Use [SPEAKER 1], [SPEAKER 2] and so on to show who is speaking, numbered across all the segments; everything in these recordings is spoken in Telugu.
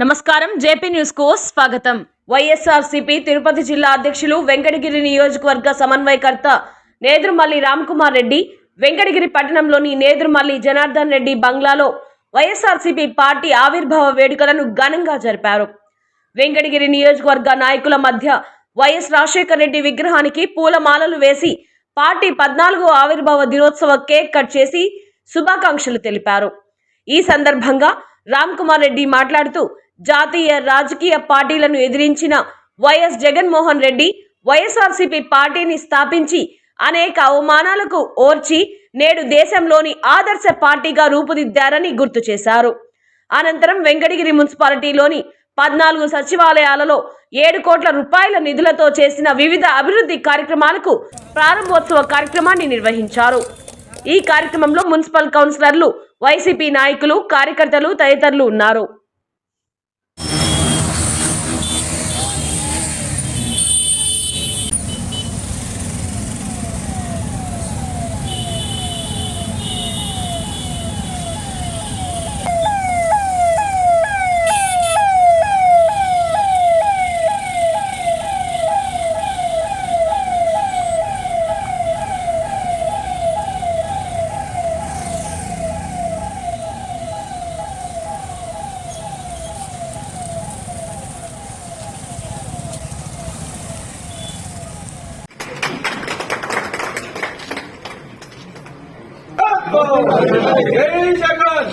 [SPEAKER 1] నమస్కారం. జేపీ న్యూస్కు స్వాగతం. వైఎస్ఆర్సీపీ తిరుపతి జిల్లా అధ్యక్షులు వెంకటగిరి నియోజకవర్గ సమన్వయకర్త నేదురుమల్లి రామ్కుమార్ రెడ్డి వెంకటగిరి పట్టణంలోని నేదురుమల్లి జనార్దన్ రెడ్డి బంగ్లాలో వైఎస్ఆర్సీపీ పార్టీ ఆవిర్భావ వేడుకలను ఘనంగా జరిపారు. వెంకటగిరి నియోజకవర్గ నాయకుల మధ్య వైఎస్ రాజశేఖర రెడ్డి విగ్రహానికి పూలమాలలు వేసి పార్టీ పద్నాలుగో ఆవిర్భావ దినోత్సవ కేక్ కట్ చేసి శుభాకాంక్షలు తెలిపారు. ఈ సందర్భంగా రామ్ కుమార్ రెడ్డి మాట్లాడుతూ జాతీయ రాజకీయ పార్టీలను ఎదిరించిన వైఎస్ జగన్మోహన్ రెడ్డి వైఎస్ఆర్సీపీ పార్టీని స్థాపించి అనేక అవమానాలకు ఓర్చి నేడు దేశంలోని ఆదర్శ పార్టీగా రూపుదిద్దారని గుర్తు చేశారు. అనంతరం వెంకటగిరి మున్సిపాలిటీలోని పద్నాలుగు సచివాలయాలలో ఏడు కోట్ల రూపాయల నిధులతో చేసిన వివిధ అభివృద్ధి కార్యక్రమాలకు ప్రారంభోత్సవ కార్యక్రమాన్ని నిర్వహించారు. ఈ కార్యక్రమంలో మున్సిపల్ కౌన్సిలర్లు వైసీపీ నాయకులు కార్యకర్తలు తదితరులు ఉన్నారు.
[SPEAKER 2] జై జగన్.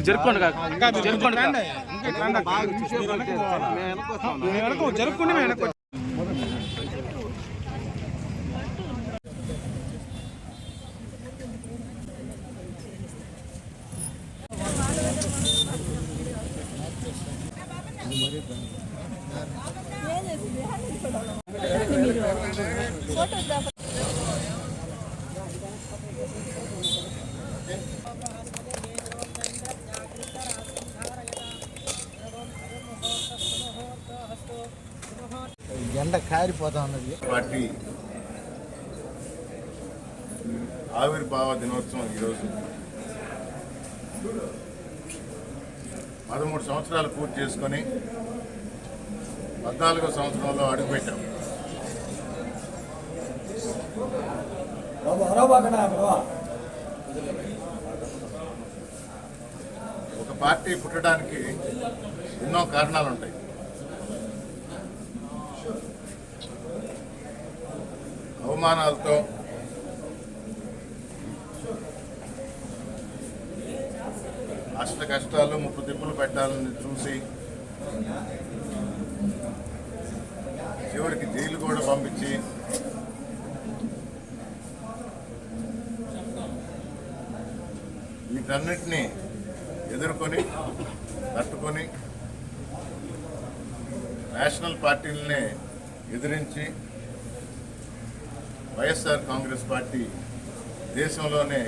[SPEAKER 3] మీరు జరుపుకోండి కాక. జరుపుకోండి కాక.
[SPEAKER 4] ఎండ కారిపోతా ఉన్నది.
[SPEAKER 5] పార్టీ ఆవిర్భావ దినోత్సవం ఈరోజు. పదమూడు సంవత్సరాలు పూర్తి చేసుకొని పద్నాలుగో సంవత్సరంలో అడుగుపెట్టాం. ఒక పార్టీ పుట్టడానికి ఎన్నో కారణాలు ఉంటాయి బహుమానాలతో అష్ట కష్టాలు ముప్పు తిప్పులు పెట్టాలని చూసి చివరికి జైలు కూడా పంపించి వీటన్నిటినీ ఎదుర్కొని తట్టుకొని నేషనల్ పార్టీలనే ఎదిరించి వైఎస్ఆర్ కాంగ్రెస్ పార్టీ దేశంలోనే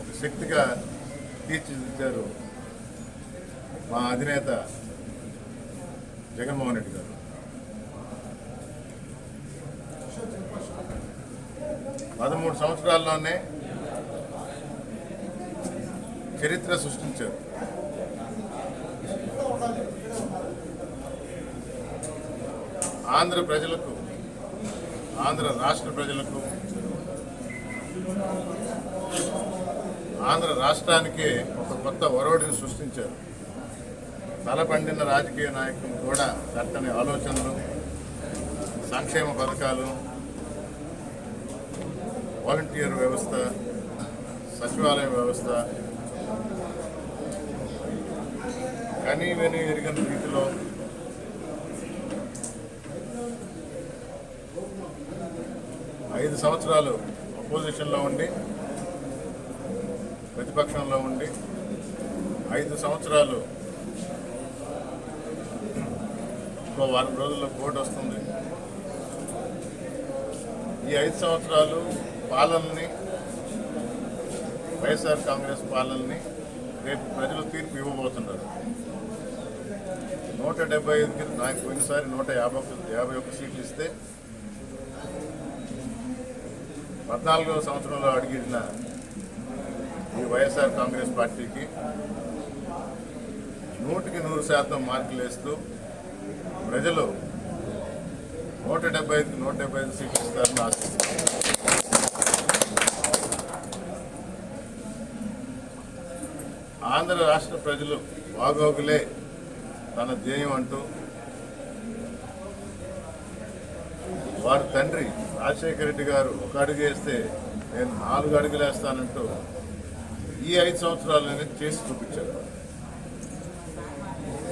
[SPEAKER 5] ఒక శక్తిగా తీర్చిదిద్దారు మా అధినేత జగన్మోహన్ రెడ్డి గారు. పదమూడు సంవత్సరాల్లోనే చరిత్ర సృష్టించారు. ఆంధ్ర ప్రజలకు ఆంధ్ర రాష్ట్ర ప్రజలకు ఆంధ్ర రాష్ట్రానికి ఒక కొత్త ఒరవడిని సృష్టించారు. తలపండిన రాజకీయ నాయకులు కూడా చక్కని ఆలోచనలు సంక్షేమ పథకాలు వాలంటీర్ వ్యవస్థ సచివాలయ వ్యవస్థ కనీ వెని ఎరిగిన రీతిలో పది సంవత్సరాలు అపోజిషన్లో ఉండి ప్రతిపక్షంలో ఉండి ఐదు సంవత్సరాలు ఇంకో వారం రోజుల్లో కోర్టు వస్తుంది. ఈ ఐదు సంవత్సరాలు పాలనని వైఎస్ఆర్ కాంగ్రెస్ పాలనని రేపు ప్రజలు తీర్పు ఇవ్వబోతున్నారు. నూట డెబ్బై ఐదుకి నాకు పోయినసారి నూట యాభై యాభై ఒక్క సీట్లు ఇస్తే పద్నాలుగవ సంవత్సరంలో అడిగిన ఈ వైఎస్ఆర్ కాంగ్రెస్ పార్టీకి నూటికి నూరు శాతం మార్కులు వేస్తూ ప్రజలు నూట డెబ్బై ఐదుకి నూట డెబ్బై ఐదు సీట్లు ఇస్తారని ఆంధ్ర రాష్ట్ర ప్రజలు బాగోగులే తన ధ్యేయం అంటూ వారి తండ్రి రాజశేఖర రెడ్డి గారు ఒక అడుగు వేస్తే నేను నాలుగు అడుగులు వేస్తానంటూ ఈ ఐదు సంవత్సరాలని చేసి చూపించారు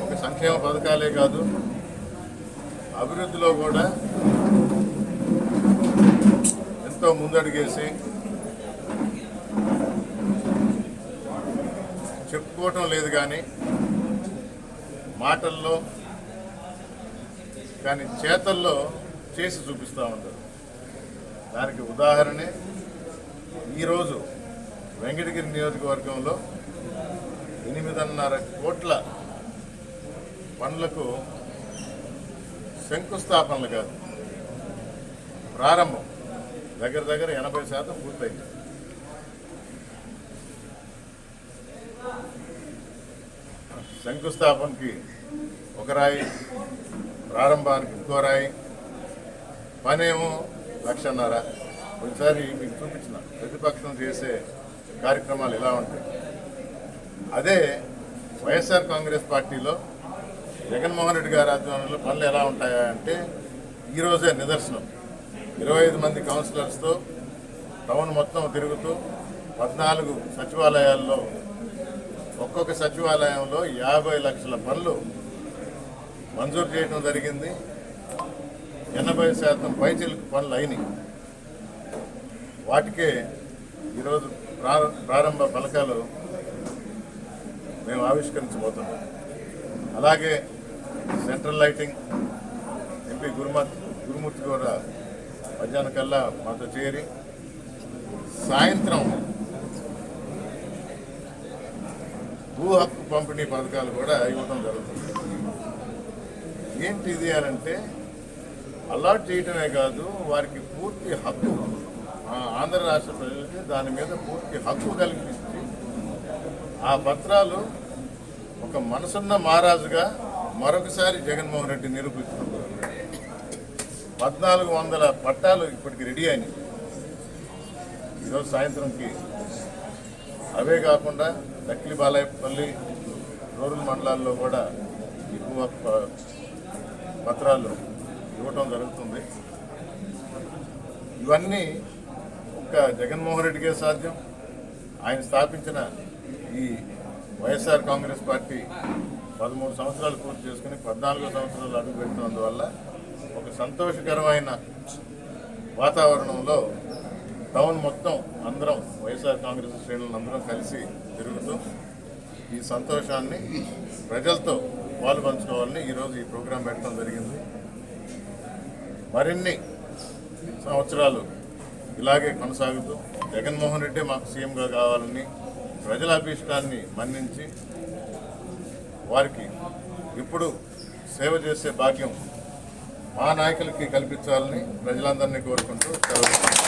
[SPEAKER 5] ఒక సంక్షేమ పథకాలే కాదు అభివృద్ధిలో కూడా ఎంతో ముందడుగేసి చెప్పుకోవటం లేదు కానీ మాటల్లో కానీ చేతల్లో చేసి చూపిస్తూ ఉంటారు దానికి ఉదాహరణే ఈరోజు వెంకటగిరి నియోజకవర్గంలో ఎనిమిదిన్నర కోట్ల పనులకు శంకుస్థాపనలు కాదు ప్రారంభం దగ్గర దగ్గర ఎనభై శాతం పూర్తయింది. శంకుస్థాపనకి ఒక రాయి ప్రారంభానికి ఇంకో రాయి. పనేమో లక్షన్నర. ఒకసారి మీకు చూపించిన. ప్రతిపక్షం చేసే కార్యక్రమాలు ఎలా ఉంటాయి? అదే వైఎస్ఆర్ కాంగ్రెస్ పార్టీలో జగన్మోహన్ రెడ్డి గారి ఆధ్వర్యంలో పనులు ఎలా ఉంటాయా అంటే ఈరోజే నిదర్శనం. ఇరవై ఐదు మంది కౌన్సిలర్స్తో టౌన్ మొత్తం తిరుగుతూ పద్నాలుగు సచివాలయాల్లో ఒక్కొక్క సచివాలయంలో యాభై లక్షల పనులు మంజూరు చేయడం జరిగింది. ఎనభై శాతం పైచిలకు పనులు అయినాయి. వాటికే ఈరోజు ప్రారంభ ఫలకాలు మేము ఆవిష్కరించబోతున్నాం. అలాగే central lighting MP Guruma Gurumurthy కూడా మధ్యాహ్నం కల్లా మాతో చేరి సాయంత్రం భూ హక్కు పంపిణీ పథకాలు కూడా ఇవ్వటం జరుగుతుంది. ఏంటి ఇది అంటే అలాట్ చేయటమే కాదు వారికి పూర్తి హక్కు ఆంధ్ర రాష్ట్ర ప్రజలకి దాని మీద పూర్తి హక్కు కల్పించి ఆ పత్రాలు ఒక మనసున్న మహారాజుగా మరొకసారి జగన్మోహన్ రెడ్డి నిరూపిస్తున్నారు పద్నాలుగు వందల పట్టాలు ఇప్పటికి రెడీ అయినాయి. ఈరోజు సాయంత్రంకి. అవే కాకుండా దక్కిలి బాలాయపల్లి రూరల్ మండలాల్లో కూడా ఎక్కువ ప- పత్రాలు ఇవ్వటం జరుగుతుంది. ఇవన్నీ ఒక్క జగన్మోహన్ రెడ్డికే సాధ్యం. ఆయన స్థాపించిన ఈ వైఎస్ఆర్ కాంగ్రెస్ పార్టీ పదమూడు సంవత్సరాలు పూర్తి చేసుకుని పద్నాలుగో సంవత్సరాలు అడుగు పెడుతున్నందువల్ల ఒక సంతోషకరమైన వాతావరణంలో టౌన్ మొత్తం అందరం వైఎస్ఆర్ కాంగ్రెస్ శ్రేణులు అందరం కలిసి తిరుగుతూ ఈ సంతోషాన్ని ప్రజలతో పాలు పంచుకోవాలని ఈరోజు ఈ ప్రోగ్రాం పెట్టడం జరిగింది. మరిన్ని సంవత్సరాలు ఇలాగే కొనసాగుతూ జగన్మోహన్ రెడ్డి మాకు సీఎంగా కావాలని ప్రజల అభిష్టాన్ని మన్నించి వారికి ఇప్పుడు సేవ చేసే భాగ్యం మా నాయకులకి కల్పించాలని ప్రజలందరినీ కోరుకుంటూ సెలవు